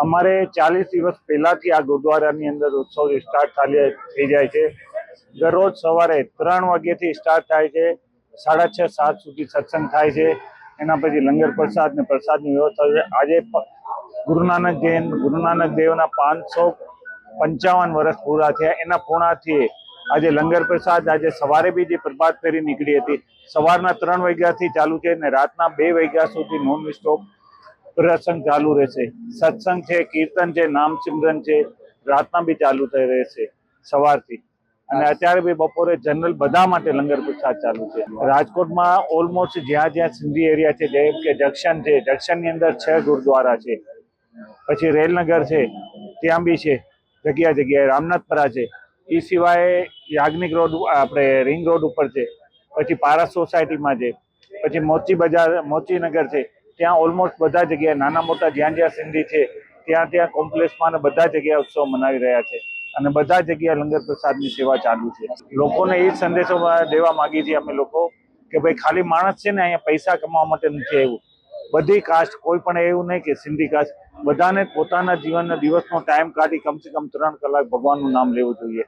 અમારે ચાલીસ દિવસ પહેલાથી આ ગુરુદ્વારાની અંદર ઉત્સવ સ્ટાર્ટ થઈ જાય છે. દરરોજ સવારે ત્રણ વાગ્યાથી સ્ટાર્ટ થાય છે. સાડા છ, સાત સુધી સત્સંગ થાય છે. એના પછી લંગર પ્રસાદ ને પ્રસાદની વ્યવસ્થા છે. આજે ગુરુ જૈન ગુરુ દેવના પાંચસો પંચાવન વર્ષ પૂરા થયા. એના પૂર્ણાથી આજે લંગર પ્રસાદ આજે સવારે બી જે પ્રભાત ફેરી નીકળી હતી, સવારના ત્રણ વાગ્યાથી ચાલુ છે અને રાતના બે વાગ્યા સુધી નોન સ્ટોપ પ્રસંગ ચાલુ રહેશે. સત્સંગ છે, કીર્તન છે, નામ સિમરન છે, રાતના બી ચાલુ થઈ રહેશે સવારથી. અને અત્યારે બી બપોરે જનરલ બધા માટે લંગર પ્રસાદ ચાલુ છે. રાજકોટમાં ઓલમોસ્ટ જ્યાં જ્યાં સિંધી એરિયા છે, જેમ કે જંકશન છે, જંકશનની અંદર છ ગુરુદ્વારા છે. પછી રેલનગર છે, ત્યાં બી છે, જગ્યા જગ્યાએ રામનાથપરા છે. એ સિવાય યાજ્ઞિક રોડ, આપણે રિંગ રોડ ઉપર છે. પછી પારસ સોસાયટીમાં છે. પછી મોચી બજાર, મોચીનગર છે. ત્યાં ઓલમોસ્ટ બધા જગ્યાએ, નાના મોટા જ્યાં જ્યાં સિંધી છે, ત્યાં ત્યાં કોમ્પ્લેક્સમાં અને બધા જગ્યાએ ઉત્સવ મનાવી રહ્યા છે. અને બધા જગ્યાએ લંગર પ્રસાદની સેવા ચાલુ છે. લોકોને એ સંદેશો દેવા માંગીએ છીએ અમે લોકો કે ભાઈ ખાલી માણસ છે ને અહીંયા પૈસા કમાવા માટે નથી આવ્યું. બધી કાસ્ટ કોઈ પણ એવું નહીં કે સિંધી કાસ્ટ બધાને પોતાના જીવનના દિવસનો ટાઈમ કાઢી કમસે કમ ત્રણ કલાક ભગવાનનું નામ લેવું જોઈએ.